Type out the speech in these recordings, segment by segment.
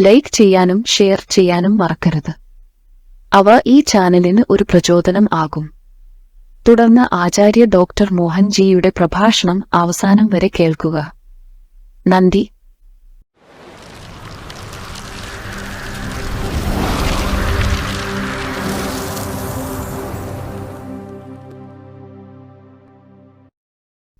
Like ചെയ്യാനും share ചെയ്യാനും മറക്കരുത്. അവ ഈ ചാനലിന് ഒരു പ്രചോദനം ആകും. തുടർന്ന് ആചാര്യ ഡോക്ടർ മോഹൻജിയുടെ പ്രഭാഷണം അവസാനം വരെ കേൾക്കുക. നന്ദി.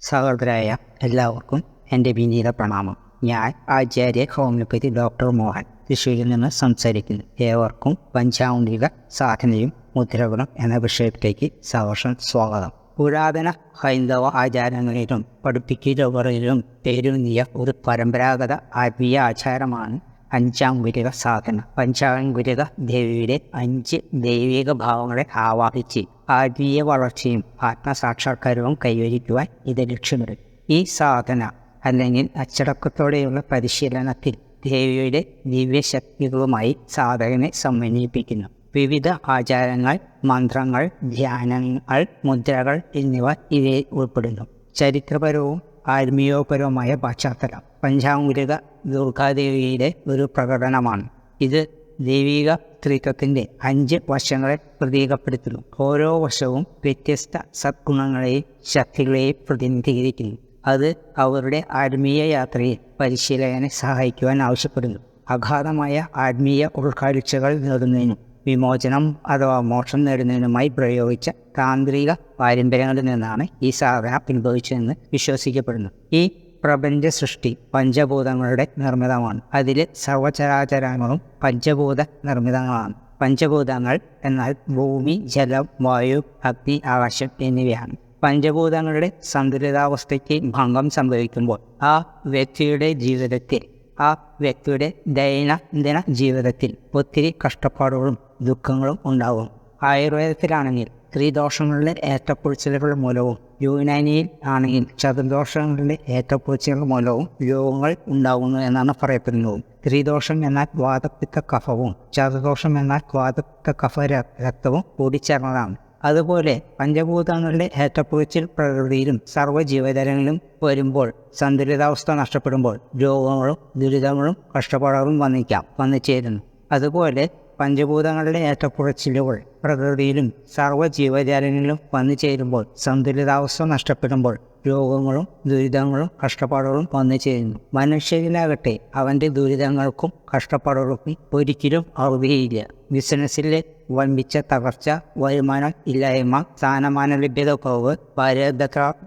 സഹോദരായ എല്ലാവർക്കും എന്റെ വിനീത പ്രണാമം. ഞാൻ ആചാര്യ ഹോമിയോപ്പതി ഡോക്ടർ മോഹൻ തൃശ്ശൂരിൽ നിന്ന് സംസാരിക്കുന്നു. ഏവർക്കും പഞ്ചാംഗിക സാധനയും മുദ്രകളും എന്ന വിഷയത്തിലേക്ക് സവർഷം സ്വാഗതം. പുരാതന ഹൈന്ദവ ആചാരങ്ങളിലും പഠിപ്പിക്കലുകളിലും പേരുന്നിയ ഒരു പരമ്പരാഗത ആത്മീയ ആചാരമാണ് പഞ്ചാംഗുരിക സാധന. പഞ്ചാംഗുരിക ദേവിയുടെ അഞ്ച് ദൈവിക ഭാവങ്ങളെ ആവാഹിച്ച് ആത്മീയ വളർച്ചയും ആത്മസാക്ഷാത്കാരവും കൈവരിക്കുവാൻ ഇത് ലക്ഷ്യമിടും ഈ സാധന അല്ലെങ്കിൽ അച്ചടക്കത്തോടെയുള്ള പരിശീലനത്തിൽ ദേവിയുടെ ദിവ്യശക്തികളുമായി സാധകനെ സമന്വയിപ്പിക്കുന്നു. വിവിധ ആചാരങ്ങൾ മന്ത്രങ്ങൾ ധ്യാനങ്ങൾ മുദ്രകൾ എന്നിവ ഇവയിൽ ഉൾപ്പെടുന്നു. ചരിത്രപരവും ആത്മീയോപരവുമായ പശ്ചാത്തലം പഞ്ചാംഗുലിക ദുർഗാദേവിയുടെ ഒരു പ്രകടനമാണ്. ഇത് ദൈവിക സ്ത്രീത്വത്തിന്റെ അഞ്ച് വശങ്ങളെ പ്രതീകപ്പെടുത്തുന്നു. ഓരോ വശവും വ്യത്യസ്ത സദ്ഗുണങ്ങളെയും ശക്തികളെയും പ്രതിനിധീകരിക്കുന്നു. അത് അവരുടെ ആത്മീയ യാത്രയിൽ പരിശീലകനെ സഹായിക്കുവാൻ ആവശ്യപ്പെടുന്നു. അഗാധമായ ആത്മീയ ഉൾക്കാഴ്ചകൾ നേടുന്നതിനും വിമോചനം അഥവാ മോക്ഷം നേടുന്നതിനുമായി പ്രയോഗിച്ച താന്ത്രിക പാരമ്പര്യങ്ങളിൽ നിന്നാണ് ഈ സാധന ഉത്ഭവിച്ചതെന്ന് വിശ്വസിക്കപ്പെടുന്നു. ഈ പ്രപഞ്ച സൃഷ്ടി പഞ്ചഭൂതങ്ങളുടെ നിർമ്മിതമാണ്. അതിൽ സർവചരാചരങ്ങളും പഞ്ചഭൂത നിർമ്മിതങ്ങളാണ്. പഞ്ചഭൂതങ്ങൾ എന്നാൽ ഭൂമി ജലം വായു അഗ്നി ആകാശം എന്നിവയാണ്. പഞ്ചഭൂതങ്ങളുടെ സന്തുലിതാവസ്ഥയ്ക്ക് ഭംഗം സംഭവിക്കുമ്പോൾ ആ വ്യക്തിയുടെ ജീവിതത്തിൽ ആ വ്യക്തിയുടെ ദൈനംദിന ജീവിതത്തിൽ ഒത്തിരി കഷ്ടപ്പാടുകളും ദുഃഖങ്ങളും ഉണ്ടാകും ആയുർവേദത്തിലാണെങ്കിൽ സ്ത്രീദോഷങ്ങളുടെ ഏറ്റപ്പൊഴിച്ചിലുകൾ മൂലവും യുനാനിയിൽ ആണെങ്കിൽ ചതുർദോഷങ്ങളുടെ ഏറ്റപ്പൊഴിച്ചിലുകൾ മൂലവും രോഗങ്ങൾ ഉണ്ടാകുന്നു എന്നാണ് പറയപ്പെടുന്നത് സ്ത്രീദോഷം എന്നാൽ വാതപ്പിത്ത കഫവും ചതുർദോഷം എന്നാൽ വാതപ്പിത്ത കഫ രക്തവും കൂടിച്ചേർന്നതാണ്. അതുപോലെ പഞ്ചഭൂതങ്ങളുടെ ഏറ്റപ്പുറച്ചിൽ പ്രകൃതിയിലും സർവജീവതരങ്ങളിലും വരുമ്പോൾ സന്തുലിതാവസ്ഥ നഷ്ടപ്പെടുമ്പോൾ രോഗങ്ങളും ദുരിതങ്ങളും കഷ്ടപ്പാടുകളും വന്നിക്കാം വന്നു ചേരുന്നു അതുപോലെ പഞ്ചഭൂതങ്ങളുടെ ഏറ്റക്കുറച്ചിലുകൾ പ്രകൃതിയിലും സർവജീവജാലങ്ങളിലും വന്നു ചേരുമ്പോൾ സന്തുലിതാവസ്ഥ നഷ്ടപ്പെടുമ്പോൾ രോഗങ്ങളും ദുരിതങ്ങളും കഷ്ടപ്പാടുകളും വന്നു ചേരുന്നു മനുഷ്യരിലാകട്ടെ അവന്റെ ദുരിതങ്ങൾക്കും കഷ്ടപ്പാടുകൾക്കും ഒരിക്കലും അറുതിയില്ല. ബിസിനസ്സിലെ വമ്പിച്ച തകർച്ച വരുമാനം ഇല്ലായ്മ സ്ഥാനമാന ലഭ്യത കുറവ് ഭാര്യ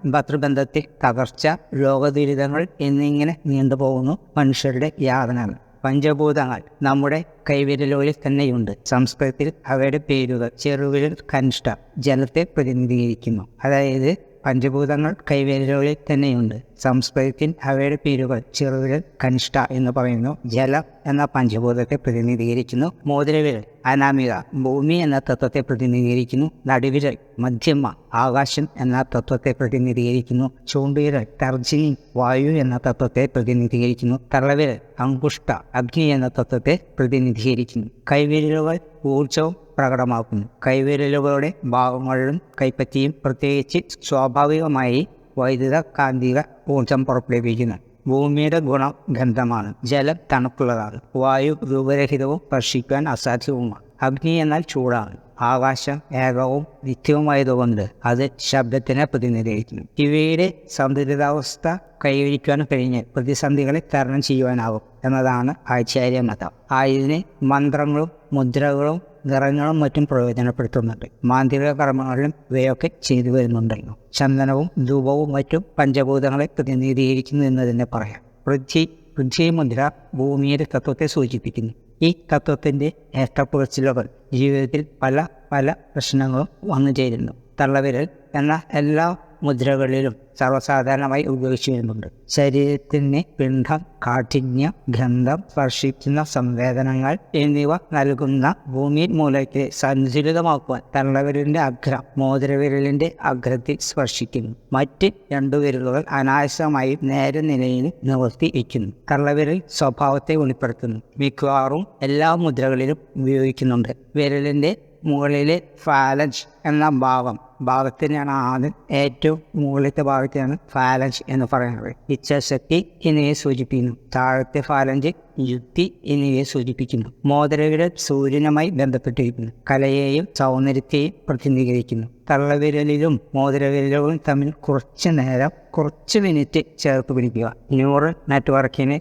ഭർത്തൃബന്ധത്തിൽ തകർച്ച രോഗദുരിതങ്ങൾ എന്നിങ്ങനെ നീണ്ടുപോകുന്നു മനുഷ്യരുടെ യാതനകൾ. പഞ്ചഭൂതങ്ങൾ നമ്മുടെ കൈവിരലുകളിൽ തന്നെയുണ്ട്. സംസ്കൃതത്തിൽ അവയുടെ പേരുകൾ ചെറുവിരൽ കനിഷ്ഠ ജലത്തെ പ്രതിനിധീകരിക്കുന്നു. അതായത് പഞ്ചഭൂതങ്ങൾ കൈവിരലുകളിൽ തന്നെയുണ്ട്. സംസ്കൃതത്തിൽ അവയുടെ പേരുകൾ ചെറുവിരൽ കനിഷ്ഠ എന്ന് പറയുന്നു. ജലം എന്ന പഞ്ചഭൂതത്തെ പ്രതിനിധീകരിക്കുന്നു. മോതിരവിരൽ അനാമിക ഭൂമി എന്ന തത്വത്തെ പ്രതിനിധീകരിക്കുന്നു. നടുവിരൽ മധ്യമ ആകാശം എന്ന തത്വത്തെ പ്രതിനിധീകരിക്കുന്നു. ചൂണ്ടുവിരൽ തർജിനി വായു എന്ന തത്വത്തെ പ്രതിനിധീകരിക്കുന്നു. തള്ളവിരൽ അങ്കുഷ്ട അഗ്നി എന്ന തത്വത്തെ പ്രതിനിധീകരിക്കുന്നു. കൈവിരലുകൾ ഊർജവും പ്രകടമാക്കുന്നു. കൈവിരലുകളുടെ ഭാഗങ്ങളിലും കൈപ്പറ്റിയും പ്രത്യേകിച്ച് സ്വാഭാവികമായി വൈദ്യുത കാന്തിക ഊർജം പുറപ്പെടുവിക്കുന്നു ഭൂമിയുടെ ഗുണം ഗന്ധമാണ് ജലം തണുപ്പുള്ളതാണ്. വായു രൂപരഹിതവും സ്പർശിക്കാൻ അസാധ്യവുമാണ്. അഗ്നി എന്നാൽ ചൂടാണ്. ആകാശം ഏകവും നിത്യവുമായതുകൊണ്ട് അത് ശബ്ദത്തിനെ പ്രതിനിധീകരിക്കുന്നു. ഇവയുടെ സന്തുലിതാവസ്ഥ കൈവരിക്കാൻ കഴിഞ്ഞ് പ്രതിസന്ധികളെ തരണം ചെയ്യുവാനാവും എന്നതാണ് ആചാര്യ മതം ആയതിന് മന്ത്രങ്ങളും മുദ്രകളും നിറങ്ങളും മറ്റും പ്രയോജനപ്പെടുത്തുന്നുണ്ട്. മാന്ത്രിക കർമ്മങ്ങളിലും ഇവയൊക്കെ ചെയ്തു വരുന്നുണ്ടല്ലോ. ചന്ദനവും ധൂപവും മറ്റും പഞ്ചഭൂതങ്ങളെ പ്രതിനിധീകരിക്കുന്നു എന്ന് തന്നെ പറയാം. പൃഥ്വി പൃഥ്വി മുദ്ര ഭൂമിയുടെ തത്വത്തെ സൂചിപ്പിക്കുന്നു. ഈ തത്വത്തിന്റെ ഏറ്റപ്പുഴച്ചിലുകൾ ജീവിതത്തിൽ പല പല പ്രശ്നങ്ങളും വന്നു ചേരുന്നു. തള്ളവിരൽ എന്ന എല്ലാ മുദ്രകളിലും സർവസാധാരണമായി ഉപയോഗിച്ചു വരുന്നുണ്ട് ശരീരത്തിന് പിണ്ഡം കാഠിന്യം ഗന്ധം സ്പർശിക്കുന്ന സംവേദനങ്ങൾ എന്നിവ നൽകുന്ന ഭൂമി മൂലയ്ക്ക് സന്തുലിതമാക്കുവാൻ തള്ളവിരലിന്റെ അഗ്രം മോതിരവിരലിന്റെ അഗ്രത്തിൽ സ്പർശിക്കുന്നു. മറ്റ് രണ്ടു വിരലുകൾ അനായാസമായി നേരെ നിലയിൽ നിവർത്തി വയ്ക്കുന്നു. തള്ളവിരൽ സ്വഭാവത്തെ വെളിപ്പെടുത്തുന്നു. മിക്കവാറും എല്ലാ മുദ്രകളിലും ഉപയോഗിക്കുന്നുണ്ട്. വിരലിന്റെ മുകളിലെ ഫാലഞ്ച് എന്ന ഭാഗം. ഭാഗത്തിനാണ് ആദ്യം ഏറ്റവും മുകളിലത്തെ ഭാഗത്തെയാണ് ഫാലഞ്ച് എന്ന് പറയുന്നത്. ഇച്ഛാശക്തി എന്നിവയെ സൂചിപ്പിക്കുന്നു. താഴത്തെ ഫാലഞ്ച് യുക്തി എന്നിവയെ സൂചിപ്പിക്കുന്നു. മോതിരവിരൽ സൂര്യനുമായി ബന്ധപ്പെട്ടിരിക്കുന്നു. കലയെയും സൗന്ദര്യത്തെയും പ്രതിനിധീകരിക്കുന്നു. തള്ളവിരലിലും മോതിരവിരലുകളും തമ്മിൽ കുറച്ച് നേരം കുറച്ച് മിനിറ്റ് ചേർത്ത് പിടിക്കുക. ന്യൂറൽ നെറ്റ്വർക്കിനെ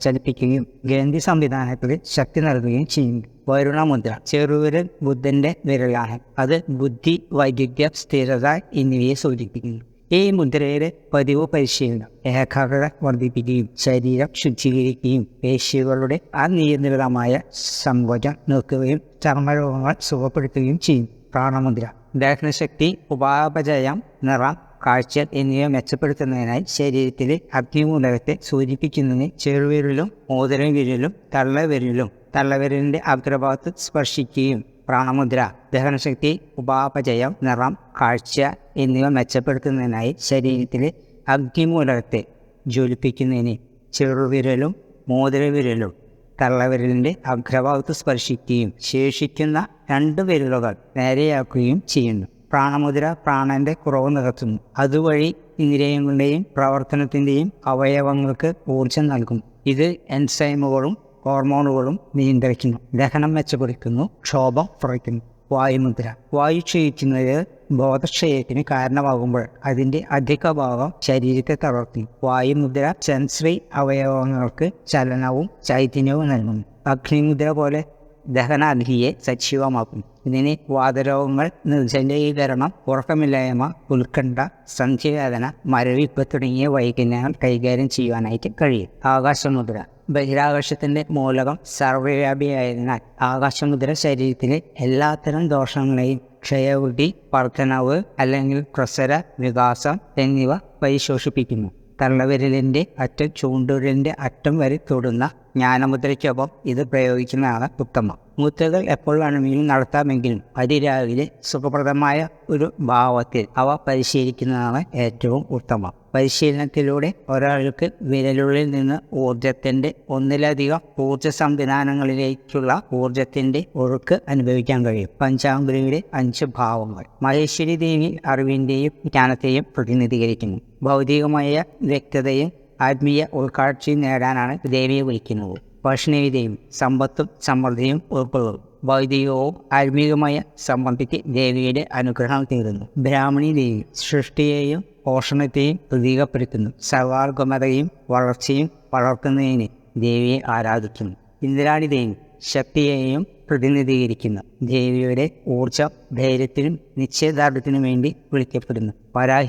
ചലിപ്പിക്കുകയും ഗ്രന്ഥി സംവിധാനത്തിൽ ശക്തി നൽകുകയും ചെയ്യുന്നു. വരുണമുദ്ര ചെറുവിരൽ ബുദ്ധന്റെ വിരലാണ്. അത് ബുദ്ധി വൈദഗ്ധ്യം സ്ഥിരത എന്നിവയെ സൂചിപ്പിക്കുന്നു. ഈ മുദ്രയുടെ പതിവ് പരിശീലനം ഏകാഗ്രത വർദ്ധിപ്പിക്കുകയും ശരീരം ശുദ്ധീകരിക്കുകയും പേശികളുടെ അനിയന്ത്രിതമായ സങ്കോചം നോക്കുകയും ചർമ്മരോഗങ്ങൾ സുഖപ്പെടുത്തുകയും ചെയ്യും. പ്രാണമുദ്ര ദഹനശക്തി ഉപാപചയം നിറം കാഴ്ച എന്നിവ മെച്ചപ്പെടുത്തുന്നതിനായി ശരീരത്തിലെ അഗ്നിമൂലകത്തെ സൂചിപ്പിക്കുന്നതിന് ചെറുവിരലും മോതിരം വിരലും തള്ളവിരലും തള്ളവിരലിന്റെ അഗ്രഭാഗത്ത് സ്പർശിക്കുകയും പ്രാണമുദ്ര ദഹനശക്തി ഉപാപചയം നിറം കാഴ്ച എന്നിവ മെച്ചപ്പെടുത്തുന്നതിനായി ശരീരത്തിലെ അഗ്നിമൂലകത്തെ ജ്വലിപ്പിക്കുന്നതിന് ചെറുവിരലും മോതിരവിരലും തള്ളവിരലിന്റെ അഗ്രഭാഗത്ത് സ്പർശിക്കുകയും ശേഷിക്കുന്ന രണ്ട് വിരലുകൾ നേരെയാക്കുകയും ചെയ്യുന്നു. പ്രാണമുദ്ര പ്രാണന്റെ കുറവ് നികത്തുന്നു. അതുവഴി ഇന്ദ്രിയങ്ങളുടെയും പ്രവർത്തനത്തിന്റെയും അവയവങ്ങൾക്ക് ഊർജം നൽകും ഇത് എൻസൈമുകളും ഹോർമോണുകളും നിയന്ത്രിക്കുന്നു. ദഹനം മെച്ചപ്പെടുത്തുന്നു ക്ഷോഭം കുറയ്ക്കുന്നു. വായുമുദ്ര. വായു ക്ഷയിക്കുന്നത് ബോധക്ഷയത്തിന് കാരണമാകുമ്പോൾ അതിന്റെ അധിക ഭാഗം ശരീരത്തെ തളർത്തും വായുമുദ്ര സെൻസറി അവയവങ്ങൾക്ക് ചലനവും ചൈതന്യവും നൽകുന്നു. അഗ്നിമുദ്ര പോലെ ദഹനാഗ്നിയെ സജീവമാക്കും. ഇതിന് വാതരോഗങ്ങൾ നിർജലീകരണം ഉറക്കമില്ലായ്മ ഉത്കണ്ഠ സന്ധ്യവേദന മരവിപ്പ് തുടങ്ങിയ വൈകല്യങ്ങൾ കൈകാര്യം ചെയ്യുവാനായിട്ട് കഴിയും. ആകാശമുദ്ര. ബഹിരാകാശത്തിന്റെ മൂലകം സർവവ്യാപിയായതിനാൽ ആകാശമുദ്ര ശരീരത്തിലെ എല്ലാത്തരം ദോഷങ്ങളെയും ക്ഷയവൃദ്ധി വർധനവ് അല്ലെങ്കിൽ പ്രസര വികാസം എന്നിവ പരിശോഷിപ്പിക്കുന്നു. തള്ളവിരലിന്റെ അറ്റം ചൂണ്ടുരലിന്റെ അറ്റം വരെ തൊടുന്ന ജ്ഞാനമുദ്രയ്ക്കൊപ്പം ഇത് പ്രയോഗിക്കുന്നതാണ് ഉത്തമം. മുദ്രകൾ വേണമെങ്കിലും നടത്താമെങ്കിലും അതിരാവിലെ സുഖപ്രദമായ ഒരു ഭാവത്തിൽ അവ പരിശീലിക്കുന്നതാണ് ഏറ്റവും ഉത്തമം. പരിശീലനത്തിലൂടെ ഒരാൾക്ക് വിരലുള്ളിൽ നിന്ന് ഊർജത്തിന്റെ ഒന്നിലധികം ഊർജ സംവിധാനങ്ങളിലേക്കുള്ള ഊർജത്തിന്റെ ഒഴുക്ക് അനുഭവിക്കാൻ കഴിയും. പഞ്ചാംഗുലിയുടെ അഞ്ച് ഭാവങ്ങൾ മഹേശ്വരി ദേവി അറിവിന്റെയും ജ്ഞാനത്തെയും പ്രതിനിധീകരിക്കുന്നു. ഭൗതികമായ വ്യക്തതയും ആത്മീയ ഉൾക്കാഴ്ചയും നേടാനാണ് ദേവിയെ വിളിക്കുന്നത്. വൈഷ്ണവിതയും സമ്പത്തും സമൃദ്ധിയും ഉൾക്കൊള്ളും. ഭൗതികവും ആത്മീയവുമായ സമ്പത്തിക്ക് ദേവിയുടെ അനുഗ്രഹം തീരുന്നു ബ്രാഹ്മണി ദേവി സൃഷ്ടിയെയും പോഷണത്തെയും പ്രതീകപ്പെടുത്തുന്നു. സർവാർഗമതയും വളർച്ചയും വളർത്തുന്നതിന് ദേവിയെ ആരാധിക്കുന്നു. ഇന്ദ്രാണി ദേവി ശക്തിയെയും പ്രതിനിധീകരിക്കുന്നു. ദേവിയുടെ ഊർജം ധൈര്യത്തിനും നിശ്ചയദാർഢ്യത്തിനും വേണ്ടി വിളിക്കപ്പെടുന്നു.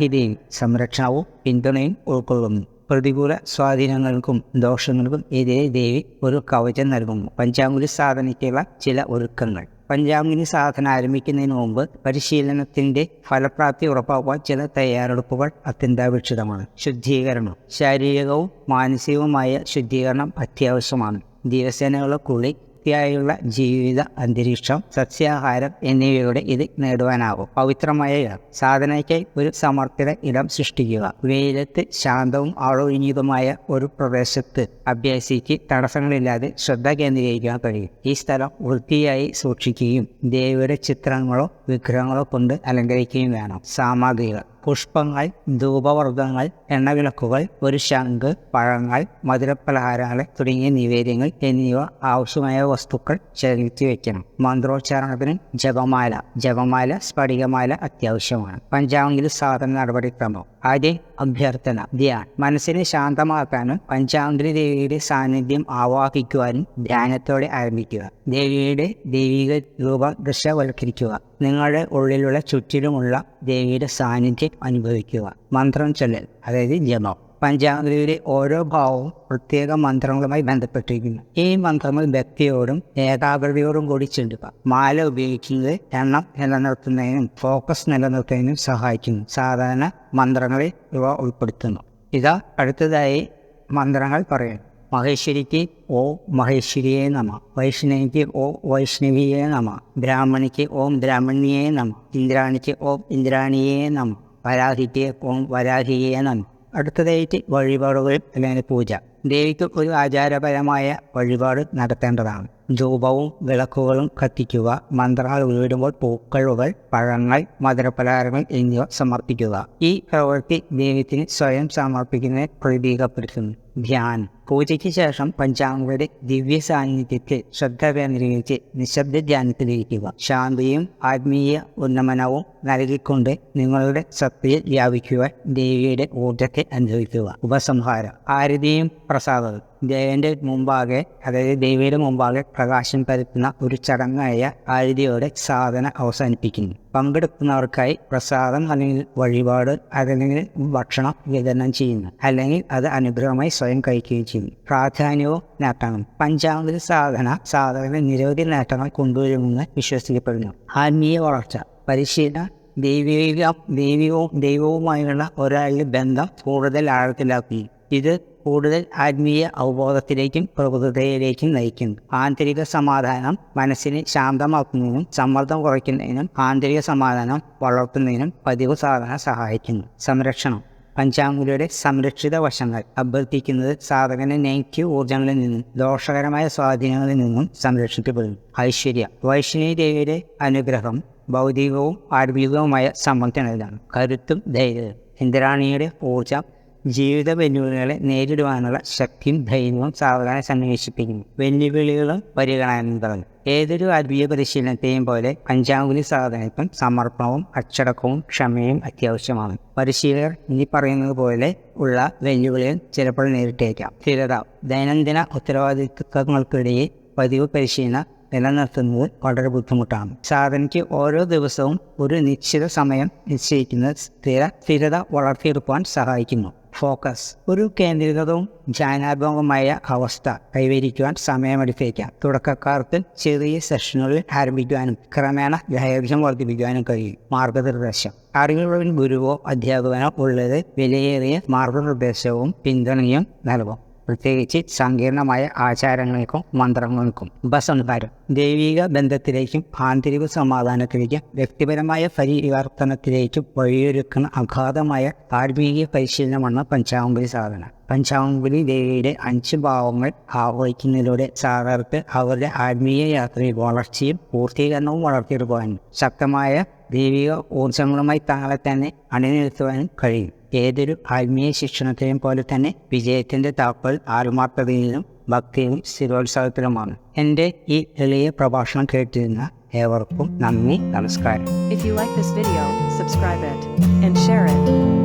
ദേവി സംരക്ഷണവും പിന്തുണയും ഉൾക്കൊള്ളുന്നു. പ്രതികൂല സ്വാധീനങ്ങൾക്കും ദോഷങ്ങൾക്കും എതിരെ ദേവി ഒരു കവചം നൽകുന്നു. പഞ്ചാംഗുലി സാധനയ്ക്കുള്ള ചില ഒരുക്കങ്ങൾ. പഞ്ചാംഗിനി സാധന ആരംഭിക്കുന്നതിന് മുമ്പ് പരിശീലനത്തിന്റെ ഫലപ്രാപ്തി ഉറപ്പാക്കാൻ ചില തയ്യാറെടുപ്പുകൾ അത്യന്താപേക്ഷിതമാണ്. ശുദ്ധീകരണം. ശാരീരികവും മാനസികവുമായ ശുദ്ധീകരണം അത്യാവശ്യമാണ്. ദിവസേനയുള്ള കുളി വൃത്തിയായുള്ള ജീവിത അന്തരീക്ഷം സസ്യാഹാരം എന്നിവയുടെ ഇത് നേടുവാനാകും. പവിത്രമായ ഇടം. സാധനയ്ക്കായി ഒരു സമർപ്പിത ഇടം സൃഷ്ടിക്കുക. വെയിലത്ത് ശാന്തവും ആളൊഴിഞ്ഞതുമായ ഒരു പ്രദേശത്ത് അഭ്യാസിക്ക് തടസ്സങ്ങളില്ലാതെ ശ്രദ്ധ കേന്ദ്രീകരിക്കാൻ കഴിയും. ഈ സ്ഥലം വൃത്തിയായി സൂക്ഷിക്കുകയും ദേവിയുടെ ചിത്രങ്ങളോ വിഗ്രഹങ്ങളോ കൊണ്ട് അലങ്കരിക്കുകയും വേണം. സാമഗ്രികൾ. പുഷ്പങ്ങൾ ധൂപവർഗങ്ങൾ എണ്ണവിളക്കുകൾ ഒരു ശംഖ് പഴങ്ങൾ മധുരപ്പലഹാരങ്ങൾ തുടങ്ങിയ നിവേദ്യങ്ങൾ എന്നിവ ആവശ്യമായ വസ്തുക്കൾ ശേഖരിച്ചു വയ്ക്കണം. മന്ത്രോച്ചാരണത്തിന് ജപമാല. ജപമാല സ്ഫടികമാല അത്യാവശ്യമാണ്. പഞ്ചാംഗിൽ സാധന നടപടിക്രമം. ആദ്യം അഭ്യർത്ഥന ധ്യാൻ മനസ്സിനെ ശാന്തമാക്കാനും പഞ്ചാംഗിരി ദേവിയുടെ സാന്നിധ്യം ആവാഹിക്കുവാനും ധ്യാനത്തോടെ ആരംഭിക്കുക. ദേവിയുടെ ദൈവിക രൂപ ദൃശ്യവൽക്കരിക്കുക. നിങ്ങളുടെ ഉള്ളിലുള്ള ചുറ്റിലുമുള്ള ദേവിയുടെ സാന്നിധ്യം അനുഭവിക്കുക. മന്ത്രം ചൊല്ലൽ അതായത് ജപം. പഞ്ചാംഗിരിയുടെ ഓരോ ഭാവവും പ്രത്യേക മന്ത്രങ്ങളുമായി ബന്ധപ്പെട്ടിരിക്കുന്നു. ഈ മന്ത്രങ്ങൾ വ്യക്തിയോടും ഏകാഗ്രതയോടും കൂടി ചെല്ലുക. മാല ഉപയോഗിക്കുന്നത് എണ്ണം നിലനിർത്തുന്നതിനും ഫോക്കസ് നിലനിർത്തുന്നതിനും സഹായിക്കുന്നു. സാധാരണ മന്ത്രങ്ങളെ ഇവ ഉൾപ്പെടുത്തുന്നു. ഇതാ അടുത്തതായി മന്ത്രങ്ങൾ പറയുന്നു. മഹേശ്വരിക്ക് ഓ മഹേശ്വരിയെ നമ. വൈഷ്ണവിക്ക് ഓ വൈഷ്ണവിയെ നമ. ബ്രാഹ്മണിക്ക് ഓം ബ്രാഹ്മണിയെ നമ. ഇന്ദ്രാണിക്ക് ഓം ഇന്ദ്രാണിയെ നമ. വരാഹിക്ക് അടുത്ത അടുത്തതായിട്ട് വഴിപാടുകൾ അല്ലെങ്കിൽ പൂജ. ദേവിക്ക് ഒരു ആചാരപരമായ വഴിപാട് നടത്തേണ്ടതാണ്. ധൂപവും വിളക്കുകളും കത്തിക്കുക മന്ത്രങ്ങൾ വീടുമ്പോൾ പൂക്കളുകൾ പഴങ്ങൾ മധുരപലഹാരങ്ങൾ എന്നിവ സമർപ്പിക്കുക. ഈ പ്രവൃത്തി ദൈവത്തിന് സ്വയം സമർപ്പിക്കുന്നതിനെ പ്രതീകപ്പെടുത്തുന്നു. ധ്യാനം പൂജയ്ക്ക് ശേഷം പഞ്ചാംഗയുടെ ദിവ്യ സാന്നിധ്യത്തിൽ ശ്രദ്ധ കേന്ദ്രീകരിച്ച് നിശബ്ദ ധ്യാനത്തിലിരിക്കുക. ശാന്തിയും ആത്മീയ ഉന്നമനവും നൽകിക്കൊണ്ട് നിങ്ങളുടെ ശക്തിയിൽ വ്യാപിക്കുവാൻ ദേവിയുടെ ഊർജത്തെ അനുഭവിക്കുക. ഉപസംഹാരം. ആരതിയും പ്രസാദവും. ദേവന്റെ മുമ്പാകെ അതായത് ദേവിയുടെ മുമ്പാകെ പ്രകാശം പരത്തുന്ന ഒരു ചടങ്ങായ ആരതിയോടെ സാധന അവസാനിപ്പിക്കുന്നു. പങ്കെടുക്കുന്നവർക്കായി പ്രസാദം അല്ലെങ്കിൽ വഴിപാട് അതല്ലെങ്കിൽ ഭക്ഷണം വിതരണം ചെയ്യുന്നു. അല്ലെങ്കിൽ അത് അനുഗ്രഹമായി സ്വയം കഴിക്കുകയും ചെയ്യുന്നു. പ്രാധാന്യവും നേട്ടങ്ങളും. പഞ്ചാമത് സാധന സാധന നിരവധി നേട്ടങ്ങൾ കൊണ്ടുവരുമെന്ന് വിശ്വസിക്കപ്പെടുന്നു. ആത്മീയ വളർച്ച. പരിശീലനം. ദൈവിക ദൈവികവും ദൈവവുമായുള്ള ഒരാളുടെ ബന്ധം കൂടുതൽ ആഴത്തിലാക്കുന്നു. ഇത് കൂടുതൽ ആത്മീയ അവബോധത്തിലേക്കും പ്രകൃതയിലേക്കും നയിക്കുന്നു. ആന്തരിക സമാധാനം മനസ്സിനെ ശാന്തമാക്കുന്നതിനും സമ്മർദ്ദം കുറയ്ക്കുന്നതിനും ആന്തരിക സമാധാനം വളർത്തുന്നതിനും പതിവ് സാധന സഹായിക്കുന്നു. സംരക്ഷണം. പഞ്ചാംഗുലിയുടെ സംരക്ഷിത വശങ്ങൾ. അഭ്യർത്ഥിക്കുന്നത് സാധകനെ നെഗറ്റീവ് ഊർജങ്ങളിൽ നിന്നും ദോഷകരമായ സ്വാധീനങ്ങളിൽ നിന്നും സംരക്ഷിക്കപ്പെടുന്നു. ഐശ്വര്യ. വൈഷ്ണവി ദേവിയുടെ അനുഗ്രഹം ഭൗതികവും ആത്മീയവുമായ സംബന്ധനയിലാണ് കരുത്തും ധൈര്യവും. ഇന്ദ്രാണിയുടെ ഊർജം ജീവിത വെല്ലുവിളികളെ നേരിടുവാനുള്ള ശക്തിയും ധൈര്യവും സാവധാനം സന്വേഷിപ്പിക്കുന്നു വെല്ലുവിളികളും പരിഗണനകളും ഏതൊരു ആത്മീയ പരിശീലനത്തെയും പോലെ പഞ്ചാംഗുലി സാധനത്വം സമർപ്പണവും അച്ചടക്കവും ക്ഷമയും അത്യാവശ്യമാണ്. പരിശീലകർ ഇനി പറയുന്നത് പോലെ ഉള്ള വെല്ലുവിളികൾ ചിലപ്പോൾ നേരിട്ടേക്കാം. സ്ഥിരത ദൈനംദിന ഉത്തരവാദിത്വങ്ങൾക്കിടയിൽ പതിവ് പരിശീലനം നിലനിർത്തുന്നത് വളരെ ബുദ്ധിമുട്ടാണ്. സാധനയ്ക്ക് ഓരോ ദിവസവും ഒരു നിശ്ചിത സമയം നിശ്ചയിക്കുന്നത് സ്ഥിര സ്ഥിരത വളർത്തിയെടുക്കുവാൻ സഹായിക്കുന്നു. ഫോക്കസ്. ഒരു കേന്ദ്രീകൃതവും ധ്യാനാത്മകമായ അവസ്ഥ കൈവരിക്കുവാൻ സമയമെടുത്തേക്കാം തുടക്കക്കാർക്ക് ചെറിയ സെഷനുകളിൽ ആരംഭിക്കുവാനും ക്രമേണ ദൈർഘ്യം വർദ്ധിപ്പിക്കുവാനും കഴിയും. മാർഗനിർദ്ദേശം. അറിവുള്ള ഗുരുവോ അധ്യാപകനോ ഉള്ളത് വിലയേറിയ മാർഗനിർദ്ദേശവും പിന്തുണയും നൽകും. പ്രത്യേകിച്ച് സങ്കീർണമായ ആചാരങ്ങൾക്കും മന്ത്രങ്ങൾക്കും. ഉപസംഹാരം ദൈവിക ബന്ധത്തിലേക്കും ആന്തരിക സമാധാനത്തിലേക്കും വ്യക്തിപരമായ പരിവർത്തനത്തിലേക്കും വഴിയൊരുക്കുന്ന അഗാധമായ ആത്മീയ പരിശീലനമാണ് പഞ്ചാമ്പലി സാധന. പഞ്ചാമ്പലി ദേവിയുടെ അഞ്ച് ഭാവങ്ങൾ ആവഹിക്കുന്നതിലൂടെ സാധാരണ അവരുടെ ആത്മീയ യാത്രയിൽ വളർച്ചയും പൂർത്തീകരണവും വളർത്തിയെടുക്കുവാനും ശക്തമായ ദൈവിക ഊർജങ്ങളുമായി താങ്കളെ തന്നെ അണിനിരത്തുവാനും കഴിയും. ഏതൊരു ആത്മീയ ശിക്ഷണത്തെയും പോലെ തന്നെ വിജയത്തിന്റെ താപ്പൽ ആത്മാർത്ഥതയിലും ഭക്തിയിലും സ്ഥിരോത്സാഹത്തിലുമാണ് എന്റെ ഈ എളിയ പ്രഭാഷണം കേട്ടിരുന്ന ഏവർക്കും നന്ദി നമസ്കാരം If you like this video, subscribe it and share it.